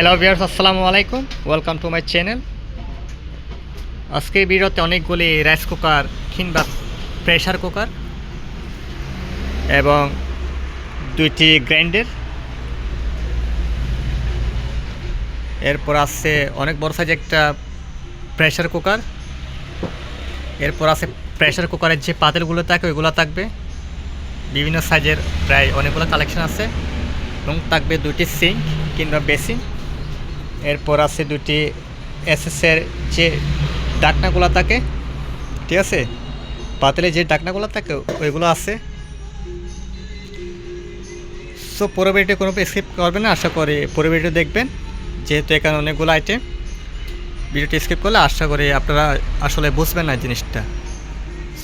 Hello viewers আসসালামু আলাইকুম। Welcome to my channel আজকে ভিডিওতে অনেকগুলি রাইস কুকার কিংবা প্রেশার কুকার এবং দুইটি গ্রাইন্ডার এরপর আছে অনেক বড় সাইজ একটা প্রেশার কুকার এরপর আছে প্রেশার কুকারের যে পাতিলগুলো থাকে, ওইগুলো থাকবে। বিভিন্ন সাইজের প্রায় অনেকগুলো কালেকশন আছে এবং থাকবে দুটি সিঙ্ক কিংবা বেসিন এরপর আছে দুটি এসএসের যে ডাকনাগুলো থাকে, ঠিক আছে? পাতিলে যে ডাকনাগুলো থাকে, ওইগুলো আছে। সো পরবর্তী কোনো স্কিপ করবেন না, আশা করি পরবর্তী দেখবেন। যেহেতু এখানে অনেকগুলো আইটেম ভিডিওটি স্কিপ করলে আশা করি আপনারা আসলে বুঝবেন না জিনিসটা।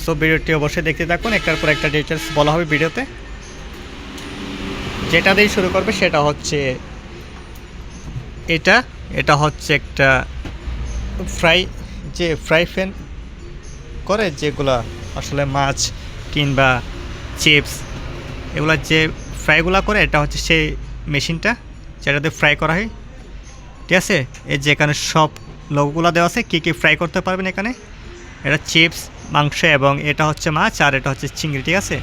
সো ভিডিওটি অবশ্যই দেখতে থাকুন, একটার পর একটা ডিটেলস বলা হবে ভিডিওতে। যেটা দিয়ে শুরু করবে সেটা হচ্ছে এটা এটা হচ্ছে একটা ফ্রাই, যে ফ্রাই প্যান করে যেগুলা আসলে মাছ কিংবা চিপস, এগুলা যে ফ্রাইগুলো করে, এটা হচ্ছে সেই মেশিনটা যেটাতে ফ্রাই করা হয়। ঠিক আছে? এই যে এখানে সব লোকগুলো দেওয়া আছে, কী কী ফ্রাই করতে পারবেন এখানে? এটা চিপস, মাংস এবং এটা হচ্ছে মাছ আর এটা হচ্ছে চিংড়ি, ঠিক আছে?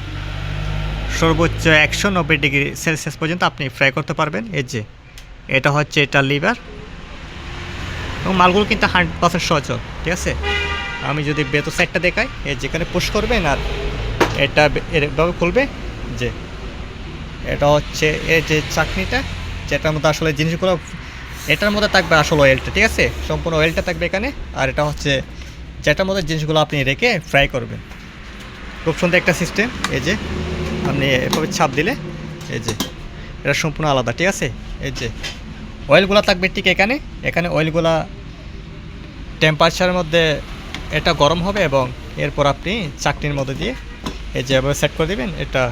সর্বোচ্চ একশো নব্বই ডিগ্রি সেলসিয়াস পর্যন্ত আপনি ফ্রাই করতে পারবেন। এই যে এটা হচ্ছে এটা লিভার। এবং মালগুলো কিন্তু হান্ড্রেড পার্সেন্ট সচল ঠিক আছে? আমি যদি বেতো সাইডটা দেখাই, এ যেখানে পুশ করবেন আর এটা এরভাবে খুলবে, যে এটা হচ্ছে এই যে চাটনিটা যেটার মধ্যে আসলে জিনিসগুলো, এটার মধ্যে থাকবে আসলে অয়েলটা ঠিক আছে? সম্পূর্ণ অয়েলটা থাকবে এখানে, আর এটা হচ্ছে যেটার মধ্যে জিনিসগুলো আপনি রেখে ফ্রাই করবেন। খুব সুন্দর একটা সিস্টেম এই যে আপনি এভাবে ছাপ দিলে, এই যে এটা সম্পূর্ণ আলাদা, ঠিক আছে? এই যে অয়েলগুলো থাকবে ঠিক এখানে। এখানে অয়েলগুলা টেম্পারেচারের মধ্যে এটা গরম হবে এবং এরপর আপনি চাকনির মধ্যে দিয়ে এই যে এভাবে সেট করে দেবেন, এটা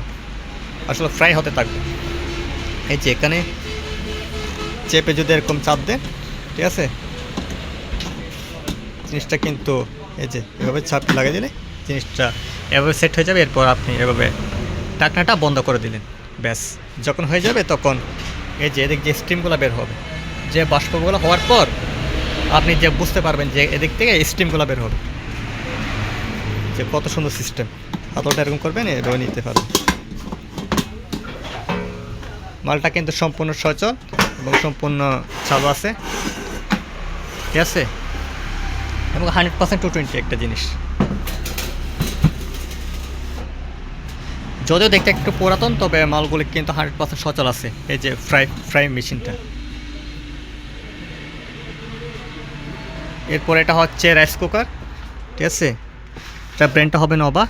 আসলে ফ্রাই হতে থাকবে। এই যে এখানে চেপে যদি এরকম চাপ দেন, ঠিক আছে? জিনিসটা কিন্তু এই যে এভাবে চাপ লাগিয়ে দিলে জিনিসটা এভাবে সেট হয়ে যাবে, এরপর আপনি এভাবে ঢাকনাটা বন্ধ করে দিলেন। ব্যাস, যখন হয়ে যাবে তখন এই যে এদিক যে স্টিমগুলো বের হবে, যে বাষ্পগুলো হওয়ার পর আপনি যে বুঝতে পারবেন যে এদিক থেকে স্টিমগুলো বের হবে। যে কত সুন্দর সিস্টেম। হাতলটা এরকম করবেন এভাবে নিতে পারবেন মালটা কিন্তু সম্পূর্ণ সচল এবং সম্পূর্ণ চালু আছে। ঠিক আছে? এবং হান্ড্রেড পার্সেন্ট টু টোয়েন্টি একটা জিনিস। যদিও দেখতে একটু পুরাতন, তবে মালগুলি কিন্তু হান্ড্রেড পার্সেন্ট সচল আছে, এই যে ফ্রাই ফ্রাই মেশিনটা। এরপর এটা হচ্ছে রাইস কুকার, ঠিক আছে? এটা ব্র্যান্ডটা হবে নবা,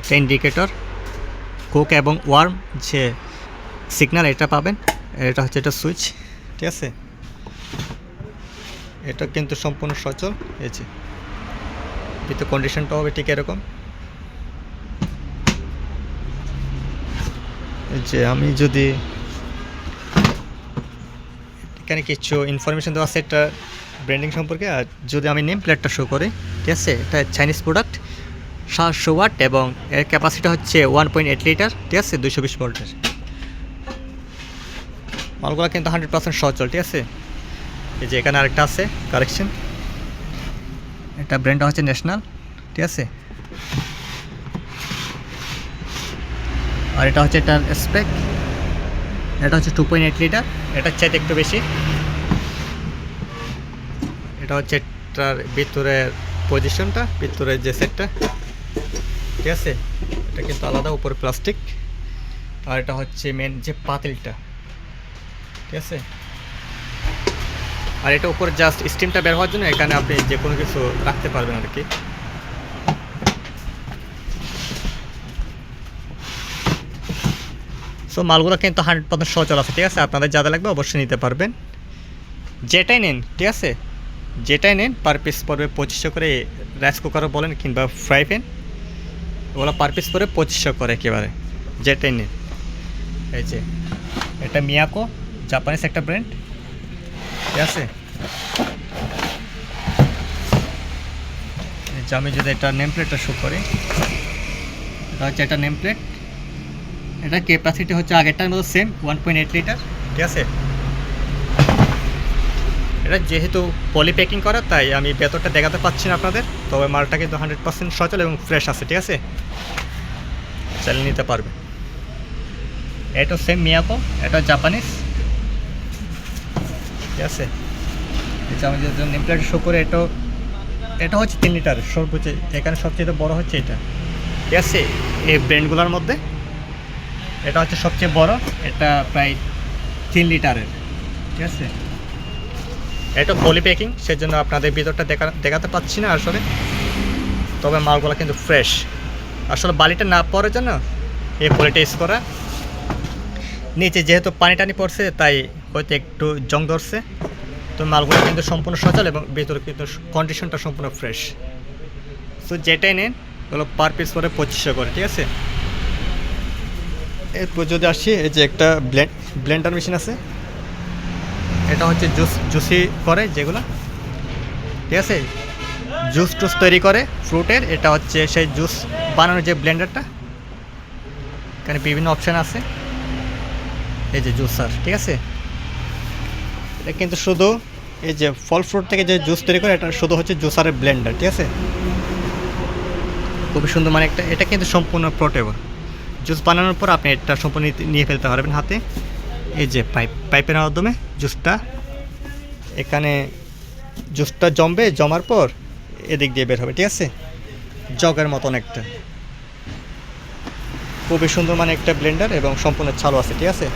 এটা ইন্ডিকেটর, কুক এবং ওয়ার্ম যে সিগন্যাল এটা পাবেন, এটা হচ্ছে এটা সুইচ, ঠিক আছে? এটা কিন্তু সম্পূর্ণ সচল, এই যে। কিন্তু কন্ডিশনটা হবে ঠিক এরকম। যে আমি যদি এখানে কিছু ইনফরমেশন দেওয়া আছে এটা ব্র্যান্ডিং সম্পর্কে, আর যদি আমি নেম প্লেটটা শো করি, ঠিক আছে? এটা চাইনিজ প্রোডাক্ট সাতশো ওয়াট এবং এর ক্যাপাসিটি হচ্ছে ওয়ান পয়েন্ট এইট লিটার ঠিক আছে? দুশো বিশ ভোল্টের মালগুলো কিন্তু হান্ড্রেড পার্সেন্ট সচল, ঠিক আছে? এই যে এখানে আরেকটা আছে কালেকশন এটা ব্র্যান্ডটা হচ্ছে ন্যাশনাল ঠিক আছে? আর এটা হচ্ছে এটার স্পেক এটা হচ্ছে টু পয়েন্ট এইট লিটার এটার চাইতে একটু বেশি। এটা হচ্ছে এটার ভিতরের পজিশনটা ভিতরের যে সেটটা ঠিক আছে? এটা কিন্তু আলাদা, উপরে প্লাস্টিক আর এটা হচ্ছে মেন যে পাতিলটা। ঠিক আছে? আর এটা উপরে জাস্ট স্টিমটা বের হওয়ার জন্য এখানে আপনি যে কোনো কিছু রাখতে পারবেন আর কি। সো মালগুলো কিন্তু হান্ড্রেড পার্সেন্ট সচল আছে ঠিক আছে? আপনাদের যাদের লাগবে অবশ্যই নিতে পারবেন। যেটাই নেন, ঠিক আছে? যেটাই নেন পার পিস পড়বে পঁচিশশো করে রাইস কুকারও বলেন কিংবা ফ্রাই প্যান ওগুলো পার পিস পড়বে পঁচিশশো করে একেবারে, যেটাই নেন। এই যে, এটা মিয়াকো, জাপানিজ একটা ব্র্যান্ড ঠিক আছে? আমি যদি এটা নেম প্লেটটা শো করি, এটা হচ্ছে এটা নেম প্লেট এটা ক্যাপাসিটি হচ্ছে আগেরটার মতো same one point eight litre ঠিক আছে? এটা যেহেতু পলি প্যাকিং করা, তাই আমি ভেতরটা দেখাতে পাচ্ছি না আপনাদের। তবে মালটা কিন্তু হান্ড্রেড পার্সেন্ট সচল এবং ফ্রেশ আছে, ঠিক আছে? চালিয়ে নিতে পারবে। এটা সেম মিয়াকো এটা জাপানিজ ঠিক আছে? এটা আমি যদি নেম প্লেট শো করে এটাও এটা হচ্ছে তিন লিটার সর্বোচ্চ, এখানে সবচেয়ে বড় হচ্ছে এটা। ঠিক আছে? এই ব্র্যান্ডগুলোর মধ্যে এটা হচ্ছে সবচেয়ে বড়, এটা প্রায় তিন লিটারের। ঠিক আছে? এটা পলি প্যাকিং, সেজন্য আপনাদের ভিতরটা দেখা দেখাতে পাচ্ছি না আসলে। তবে মালগুলো কিন্তু ফ্রেশ। আসলে বালিটা না পড়ার জন্য এই পলিটা ইউজ করা। নিচে যেহেতু পানি টানি পড়ছে, তাই হয়তো একটু জং ধরছে। তো মালগুলো কিন্তু সম্পূর্ণ সচল এবং ভেতরে কিন্তু কন্ডিশনটা সম্পূর্ণ ফ্রেশ তো যেটাই নেন ওগুলো পার পিস করে পঁচিশশো করে, ঠিক আছে? এরপর যদি আসি, এই যে একটা ব্লেন্ড ব্লেন্ডার মেশিন আছে। এটা হচ্ছে জুস জুসি করে যেগুলো। ঠিক আছে? জুস টুস তৈরি করে ফ্রুটের এটা হচ্ছে সেই জুস বানানোর যে ব্লেন্ডারটা এখানে বিভিন্ন অপশান আছে। এই যে জুসার ঠিক আছে? এটা কিন্তু শুধু এই যে ফল ফ্রুট থেকে যে জুস তৈরি করে, এটা শুধু হচ্ছে জুসারের ব্লেন্ডার ঠিক আছে? খুবই সুন্দর মানে একটা, এটা কিন্তু সম্পূর্ণ পোর্টেবল জুস বানানোর পর আপনি এটা সম্পূর্ণ নিয়ে ফেলতে পারবেন হাতে। এই যে পাইপ, পাইপের মাধ্যমে জুসটা। এখানে জুসটা জমবে, জমার পর এদিক দিয়ে বের হবে, ঠিক আছে? জগের মতন একটা। খুবই সুন্দর মানে একটা ব্লেন্ডার এবং সম্পূর্ণ চালু আছে, ঠিক আছে?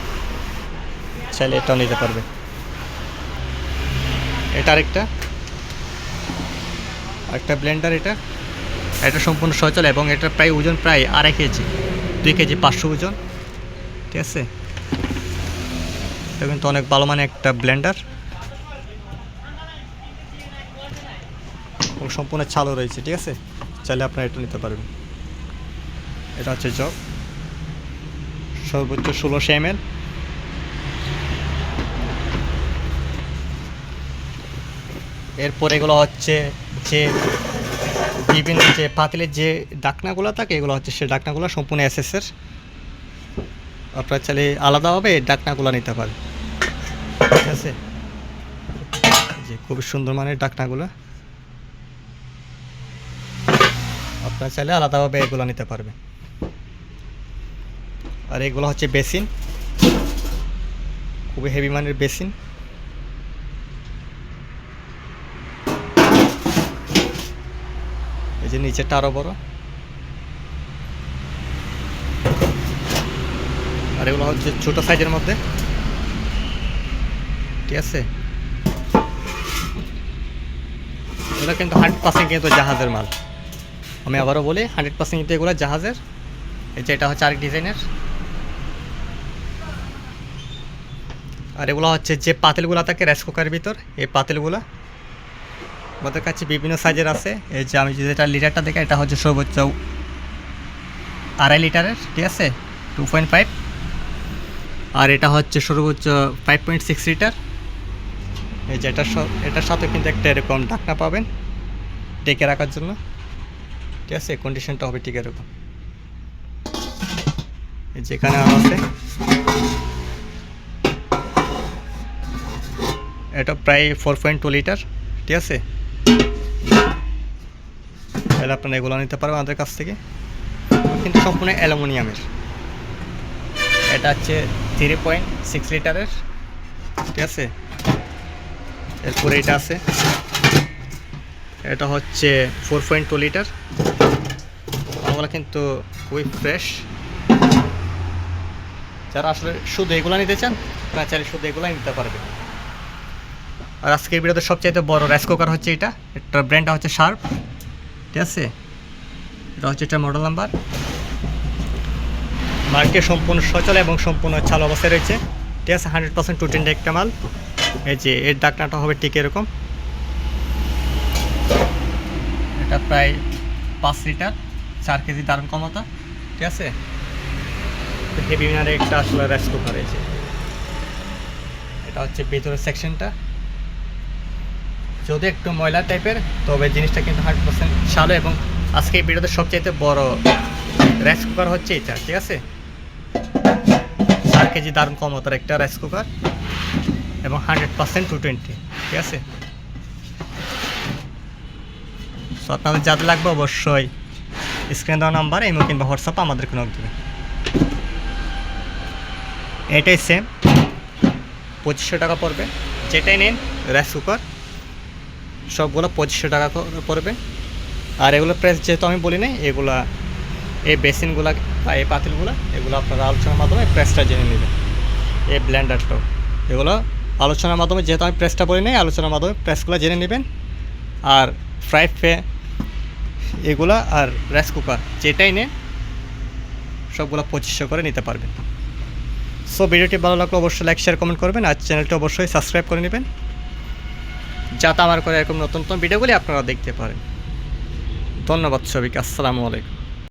চাইলে এটাও নিতে পারবে। এটা আরেকটা। আরেকটা ব্লেন্ডার এটা। এটা সম্পূর্ণ সচল এবং এটার প্রায় ওজন প্রায় আড়াই কেজি। দুই কেজি পাঁচশো ওজন, ঠিক আছে? এটা কিন্তু অনেক ভালো মানে একটা ব্লেন্ডার। সম্পূর্ণ চালু রয়েছে, ঠিক আছে? চাইলে আপনারা এটা নিতে পারবেন এটা হচ্ছে জগ। সর্বোচ্চ ষোলোশো এম এল এরপর এগুলো হচ্ছে যে বিভিন্ন যে পাতিলের যে ডাকনাগুলো থাকে, এগুলো হচ্ছে সে ডাকনাগুলো সম্পূর্ণ এসএসের আপনার চাইলে আলাদাভাবে ডাকনাগুলো নিতে পারে ঠিক আছে? যে খুবই সুন্দর মানের ডাকনাগুলো। আপনার চাইলে আলাদাভাবে এগুলো নিতে পারবে আর এগুলো হচ্ছে বেসিন। খুবই হেভি মানের বেসিন। এই যে নিচেরটা আরও বড়। আর এগুলো হচ্ছে ছোটো সাইজের মধ্যে। ঠিক আছে? এগুলো কিন্তু হান্ড্রেড পার্সেন্ট কিন্তু জাহাজের মাল। আমি আবারও বলি হান্ড্রেড পার্সেন্ট কিন্তু এগুলো জাহাজের। এই যে এটা হচ্ছে আরেক ডিজাইনের। আর এগুলো হচ্ছে যে পাতিলগুলো থাকে রাইস কুকারের ভিতর, এই পাতিলগুলো আমাদের কাছে বিভিন্ন সাইজের আছে। এই যে আমি যেটা লিটারটা দেখে এটা হচ্ছে সর্বোচ্চ আড়াই লিটারের, ঠিক আছে? টু পয়েন্ট ফাইভ আর এটা হচ্ছে সর্বোচ্চ ফাইভ পয়েন্ট সিক্স লিটার। এই যে এটার এটার সাথে কিন্তু একটা এরকম ঢাকনা পাবেন ডেকে রাখার জন্য। ঠিক আছে? কন্ডিশনটা হবে ঠিক এরকম। যেখানে আছে। এটা প্রায় ফোর পয়েন্ট টু লিটার, ঠিক আছে? তাহলে আপনারা এগুলো নিতে পারবেন আমাদের কাছ থেকে। কিন্তু সম্পূর্ণ অ্যালুমিনিয়ামের। এটা হচ্ছে থ্রি পয়েন্ট সিক্স লিটারের ঠিক আছে? এরপরে এটা আছে। এটা হচ্ছে ফোর পয়েন্ট টু লিটার ওগুলো কিন্তু খুবই ফ্রেশ যারা আসলে শুধু এগুলো নিতে চান, তারা চাইলে শুধু এগুলো নিতে পারবে। আর আজকের ভিডিওতে সবচাইতে বড় রাইস কুকার হচ্ছে এটা। এটার ব্র্যান্ডটা হচ্ছে শার্প ঠিক আছে? এটা হচ্ছে এটা মডেল নাম্বার মার্কেট সম্পূর্ণ সচল এবং সম্পূর্ণ চালু অবস্থায় রয়েছে। ঠিক আছে? হান্ড্রেড পার্সেন্ট টু টেন্ট একটা মাল। এই যে, এর ডাকনাটা হবে ঠিক এরকম। এটা প্রায় পাঁচ লিটার, চার কেজি দারুণ ক্ষমতা। ঠিক আছে? হেভি মিনারে একটা আসলে রাইস কুকার এটা হচ্ছে ভেতরের সেকশনটা যদি একটু ময়লা টাইপের তবে জিনিসটা কিন্তু হান্ড্রেড পার্সেন্ট চালু এবং আজকে এই ভিডিওতে সবচাইতে বড় রাইস কুকার হচ্ছে এটা, ঠিক আছে? চার কেজি দারুণ ক্ষমতার একটা রাইস কুকার এবং হান্ড্রেড পার্সেন্ট টু টোয়েন্টি ঠিক আছে? সো আপনাদের যাদের লাগবে অবশ্যই স্ক্রিন দেওয়া নাম্বার ইমো কিংবা হোয়াটসঅ্যাপ আমাদেরকে নক দেবে এটাই সেম পঁচিশশো টাকা পড়বে। যেটাই নিন রাইস কুকার সবগুলো পঁচিশশো টাকা পড়বে। আর এগুলো প্রাইস যেহেতু আমি বলি নাই এগুলা, এই বেসিনগুলা বা এই পাতিলগুলো, এগুলো আপনারা আলোচনার মাধ্যমে প্রেসটা জেনে নেবেন। এই ব্লেন্ডারটাও এগুলো আলোচনার মাধ্যমে যেহেতু আমি প্রেসটা বলি নাই আলোচনার মাধ্যমে প্রেসগুলো জেনে নেবেন। আর ফ্রাই পে এগুলা আর রাইস কুকার যেটাই নেন, সবগুলো পঁচিশশো করে নিতে পারবেন। সো ভিডিওটি ভালো লাগলে অবশ্যই লাইক শেয়ার কমেন্ট করবেন। আর চ্যানেলটি অবশ্যই সাবস্ক্রাইব করে নেবেন। যাতে আমার করে এরকম নতুন নতুন ভিডিওগুলি আপনারা দেখতে পারেন। ধন্যবাদ সবাইকে আসসালামু আলাইকুম।